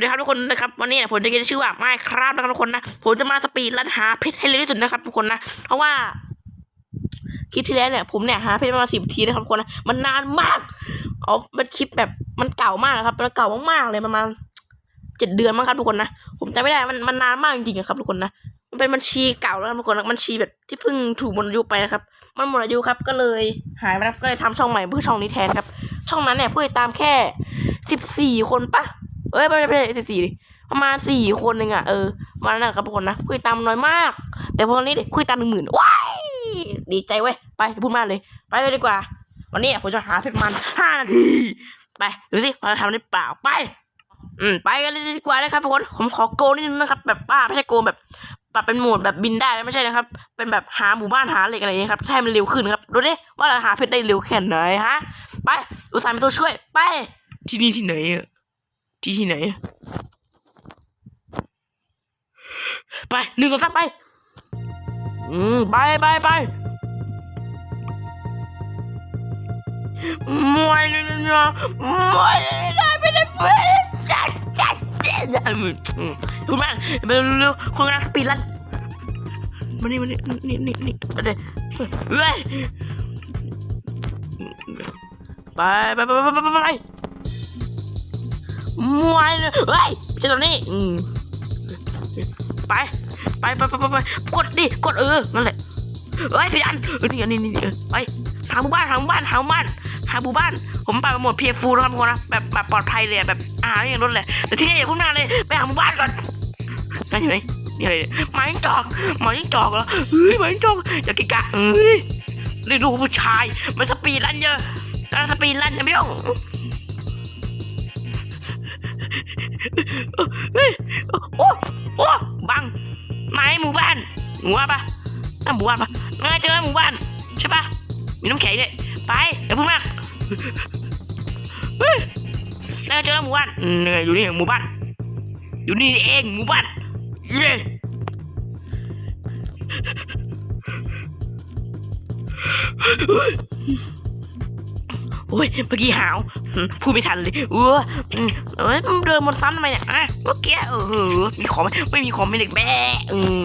วัสดีครับทุกคนนะครับวันนี้ผมจะเขียนชื่อว่าไม่ครับนะครับทุกคนนะผมจะมาสปีดรันหาเพชรให้เร็วที่สุดนะครับทุกคนนะเพราะว่าคลิปที่แล้วเนี่ยผมเนี่ยหาเพชรมาสิบทีนะครับทุกคนนะมันนานมากอ๋อเป็นคลิปแบบมันเก่ามากนะครับมันเก่ามากๆเลยประมาณเจ็ดเดือนมั้งครับทุกคนนะผมจำไม่ได้มันมันนานมากจริงๆครับทุกคนนะมันเป็นบัญชีเก่าแล้วทุกคนนะบัญชีแบบที่เพิ่งถูกหมดอายุไปนะครับ มันหมดอายุครับก็เลยหายไปแล้วก็เลยทำช่องใหม่เพื่อช่องนี้แทนครับ ช่องนั้นเนี่ยผู้ติดตามแค่สิบสี่คนปะ เอ้ยไม่ไม่ไม่สิบสี่ประมาณสี่คนเองอะเออมาณนั้นนะครับทุกคนนะผู้ติดตามน้อยมาก แต่พอนี้เด็กผู้ติดตามหนึ่งหมื่นว้ายดีใจเว้ยไปพูดมากเลย ไปเลยดีกว่า วันนี้ผมจะหาเพชรมันห้านาที ไปดูสิว่าเราทำได้เปล่าไป อืม ไปกันเลยดีกว่านะครับทุกคนผมขอโกนิดนึงนะครับ แบบว่าไม่ใช่โกแบบปรับเป็นโหมดแบบบินได้ไม่ใช่นะครับ เป็นแบบหาหมู่บ้านหาเหล็กอะไรอย่างเงี้ยครับให้มันเร็วขึ้นครับดูดิว่าเราหาเพชรได้เร็วแค่ไหนฮะ ไปอุตส่าห์เป็นตัวช่วย ไปที่นี่ที่ไหนอะ ที่ที่ไหน ไปหนึ่งสองสามไป อืม ไปไปไปมวยเนี่ยนะมวยได้ไม่ได้เว้ยจัดจัดจัดอืมคุณแม่ไปเร็วๆคนกำลังปีดรันมานี่มานี่นี่นี่นี่มาเลยเฮ้ยไปไปไปไปไปไป มวยเลยเฮ้ยไม่ใช่ตรงนี้อืมไปไปไปไปไปไปกดดิกดเออนั่นแหละเฮ้ยพี่อันเออนี่นี่นี่เออไปหาหมู่บ้านหาหมู่บ้านหาหมู่บ้านหาหมู่บ้าน ผมไปหมดเพียฟูนะครับทุกคนนะแบบแบบปลอดภัยเลยแบบอาหาอย่างรถเลยแต่ที่นี่อย่าพุ่งหน้าเลยไปหาหมู่บ้านก่อนนั่นอยู่ไหนนี่อะไรเหมาจิ้งจอกหมาจิ้งจอกเหรอเฮ้ยหมาจิ้งจอกอย่ากิกะเอ้ยนี่ลูกผู้ชายมันสปีดรันเยอะการสปีดรันจะไม่ต้อง โอ้โอ้บังไม้หมู่บ้านหัวปะนั่นหมู่บ้านปะเงยเจอหมู่บ้านใช่ปะมีน้ำแข็งด้วยไปอย่าพูดมากเฮ้ยน่าเจอแล้วหมู่บ้านเหนื่อยอยู่นี่หมู่บ้าน อยู่นี่เองหมู่บ้านเย้ โอ้ยเมื่อกี้หาวพูดไม่ทันเลยเออเอ้ยเดินบนซ้ำทำไมเนี่ยอะเมื่อกี้เออมีของไหมไม่มีของไม่เด็กแม่อืม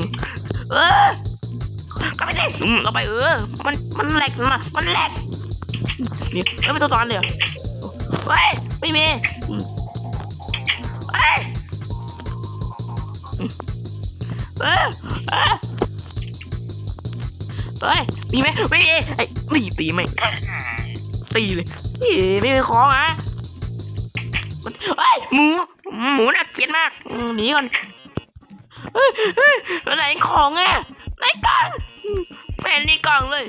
เออก็ไม่ได้อืมเราไปเออ มันมันแหลกมามันแหลกนี่เอ้ยไม่ตัวตอนเดียวเฮ้ยไม่มีอืมเฮ้ยเออเออเฮ้ยมีไหมไม่มีไอ้ไม่ตีไหม ตีเลยนี่ไม่มีของอะมันเฮ้ยหมู หมูน่าเกลียดมากหนีก่อนเฮ้ยเฮ้ยไหนของอะไหนกล่องอืมไม่นนี่กล่องเลย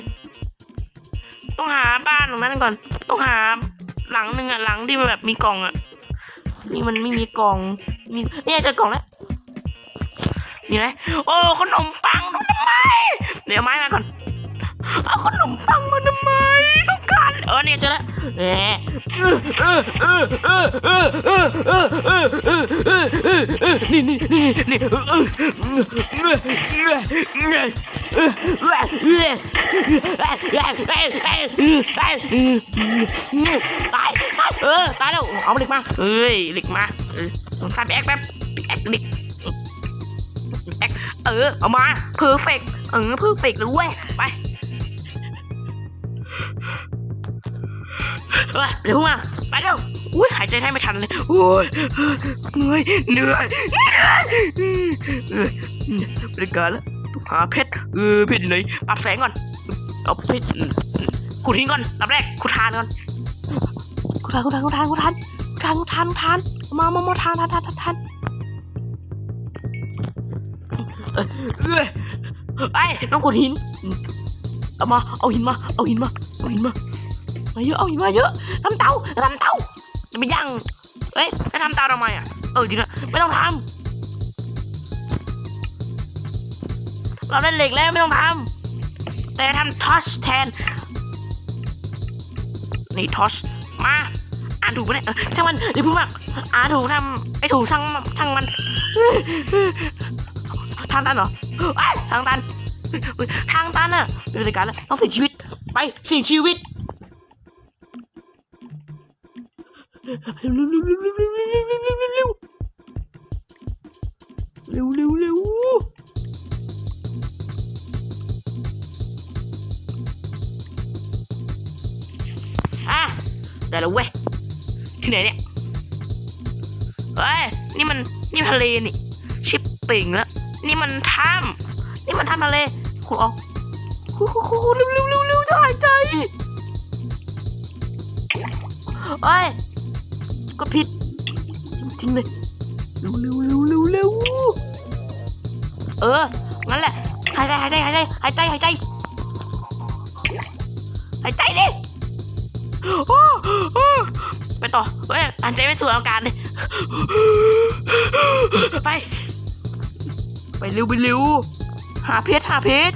ต้องหาบ้านตรงนั้นก่อน ต้องหาหลังหนึ่งอะหลังที่มันแบบมีกล่องอะนี่มันไม่มีกล่องมีเนี่ยเจอกล่องแล้วมีไหมโอ้ขนมปังทำไมเดี๋ยวไม้มาก่อนเอาขนมปังมาทำไมต้อง ทันเออนี่เจอแล้วเแหมนี่นี่นี่นี่ตายเออตายแล้วเอาหลิกมาเฮ้ยหลิกมาใส่แบกแป๊บแบกหลิกเออ เอามาเพอร์เฟกเออเพอร์เฟกเลยเว้ยไป เฮ้ยเร็วมาไปเร็วอุ้ยหายใจแทบไม่ทันเลยโอ้ยเหนื่อยเหนื่อยเหนื่อยเออบริการแล้วต้องหาเพชรเออเพชรไหนปรับแสงก่อนเอาเพชรขุดทิ้งก่อนรับแรกขุดทานก่อนขุดทานขุดทานขุดทานขุดทานขุดทานขุดทานทานมามามาทานทานทานทานทานเออเออไอ้ต้องขุดหินเอามาเอาหินมาเอาหินมาเอาหินมา มาเยอะเอามาเยอะทำเตาทำเตาจะไปย่างเอ้ยจะทำเตาทำไมอะเออจริงนะไม่ต้องทำเราได้เหล็กแล้วไม่ต้องทำแต่ทำทอชแทนนี่ทอชมาอ่านถูกไหมเนี่ยช่างมันอย่าพูดมากอ่านถูกทำไอ้ถูกช่างช่างมันทางตันเหรอเอ้ยทางตันทางตันอะเป็นรายการแล้วต้องเสียชีวิตไปเสียชีวิต เร็วเร็วเร็วเร็วเร็วเร็วเร็วเร็วอะได้แล้วเว้ยที่ไหนเนี่ยเฮ้ยนี่มันนี่ทะเลนี่ ชิปปิงแล้วนี่มันถ้ำนี่มันถ้ำทะเลขุดออกขุดขุดขุดขุดเร็วเร็วเร็วเร็วจะหายใจเฮ้ย ก็ผิด จริงๆเลยเร็วเร็วเร็วเร็วเร็วเออ งั้นแหละ หายใจหายใจหายใจหายใจหายใจหายใจดิไปต่อเฮ้ยหายใจไม่สูดอากาศเลยไป ไปเร็วไปเร็วหาเพชรหาเพชร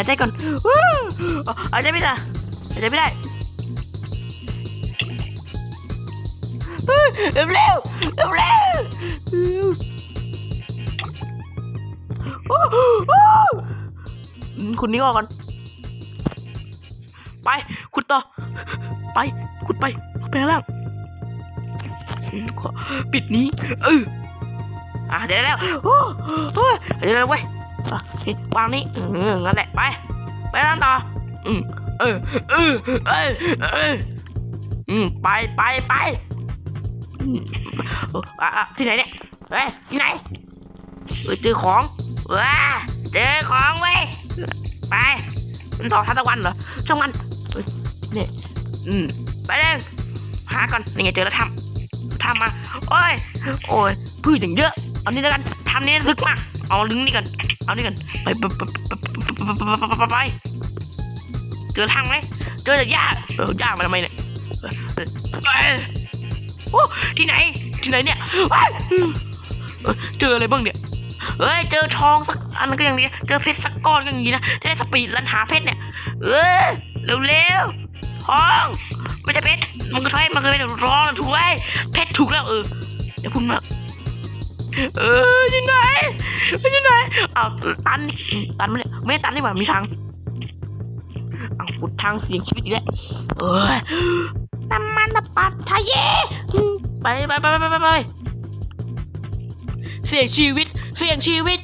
ายใจก่อนหายใจไม่ได้หายใจไม่ได้เร็วเร็วเร็วเร็วคุณนิ้วออกก่อน ไปขุดต่อ ไปขุดไปขุดไปข้างล่างปิดนี้เอออะเดี๋ยวแล้วโอ้โอ้ยเดี๋ยวแล้วเว้ย วางนี้เอองั้นแหละไปไปทำต่ออืมเออเออเออเอออืมไปไปไปอะที่ไหนเนี่ยเฮ้ยที่ไหนเจอของว้าเจอของเว้ยไปมันทอทัตะวันเหรอช่างมันเนี่อืมไปเลยหาก่อนนี่ไงเจอแล้วทำทำมาโอ้ยโอ้ยพืชอย่างเยอะเอานี่แล้วกันทำนี่ลึกมากเอาลึงนี่กัน เอานี่กันไปไปไปไปไปไปไปเจอทางไหมเจอจากหญ้าเออหญ้ามาทำไมเนี่ยโอ้ที่ไหนที่ไหนเนี่ยเจออะไรบ้างเนี่ยเอ้ยเจอทองสักอันก็ยังดีนะเจอเพชรสักก้อนก็ยังดีนะจะได้สปีดรันหาเพชรเนี่ย เออเร็วๆทองไม่ใช่เพชรมันก็ใช่มันก็ไม่ได้องถูกไว้เพชรถูกแล้วเออเดี๋ยวพูดมาก เออยังไงยังไงเอาตันนี่อืมตันไม่ได้ไม่ตันนี่หว่ามีทางเอาขุดทางเสียงชีวิตอีกแล้วเออน้ำมันปัดทะเยไปไปไปไปไปไปเสียงชีวิต เสียงชีวิต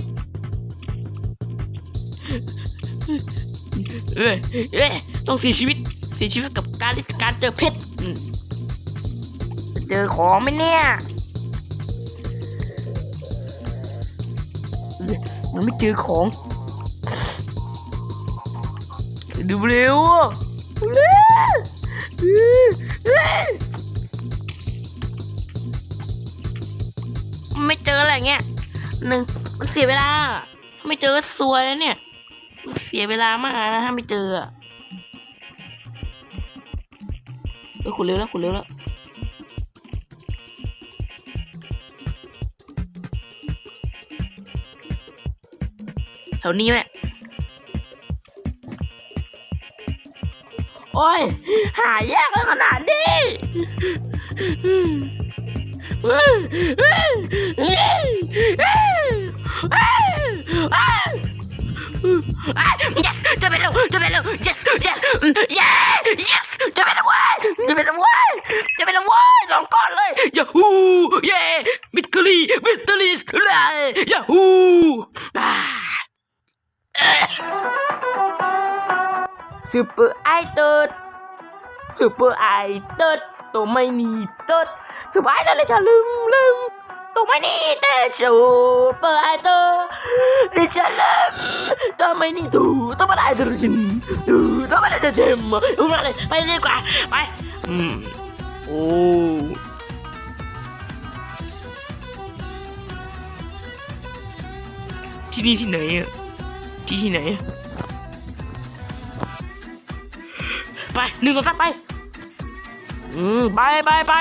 เอ้ยเอ้ยต้องเสียชีวิต เสียชีวิตกับการการเจอเพชรเจอของไหมเนี่ย ยมันไม่เจอของ ดูเร็วเร็วเอ้ยเอ้ยมันไม่เจออะไรเงี้ยหนึ่งมันเสียเวลา ไม่เจอสวยแล้วเนี่ย เสียเวลามากนะถ้าไม่เจอเออขุดเร็วแล้วขุดเร็วแล้ว แถวนี้แหละโอ้ย หายากแล้วขนาดนี้เฮ้ยเฮ้ยเฮ้ยเฮ้ยเฮ้ยเฮ้ย Ah, yes จะเป็นแล้วจะเป็นแล้ว yes yes yes yes จะเป็นแล้วเว้ยจะเป็นแล้วเว้ยจะเป็นแล้วเว้ยลองก่อนเลยยาฮูเย่มิดกลีมิดลีสเลยยาฮู ซูเปอร์ไอเติร์ดซูเปอร์ไอเติร์ดตัวไม่มีเติร์ดซูเปอร์ไอเติร์ดเลยจะลืมลืมตัวไม่นีเติร์ดซูเปอร์ไอเติร์ดเลยจะลืมตัวไม่นี่ดูตัวไม่ได้ตัวจริงดูตัวไม่ได้ตัวจริงดูมาเลยไปดีกว่าไปอืมโอ้ที่นี่ที่ไหนอะ ที่ที่ไหน ไปหนึ่งสองสามไป อืม ไปไปไป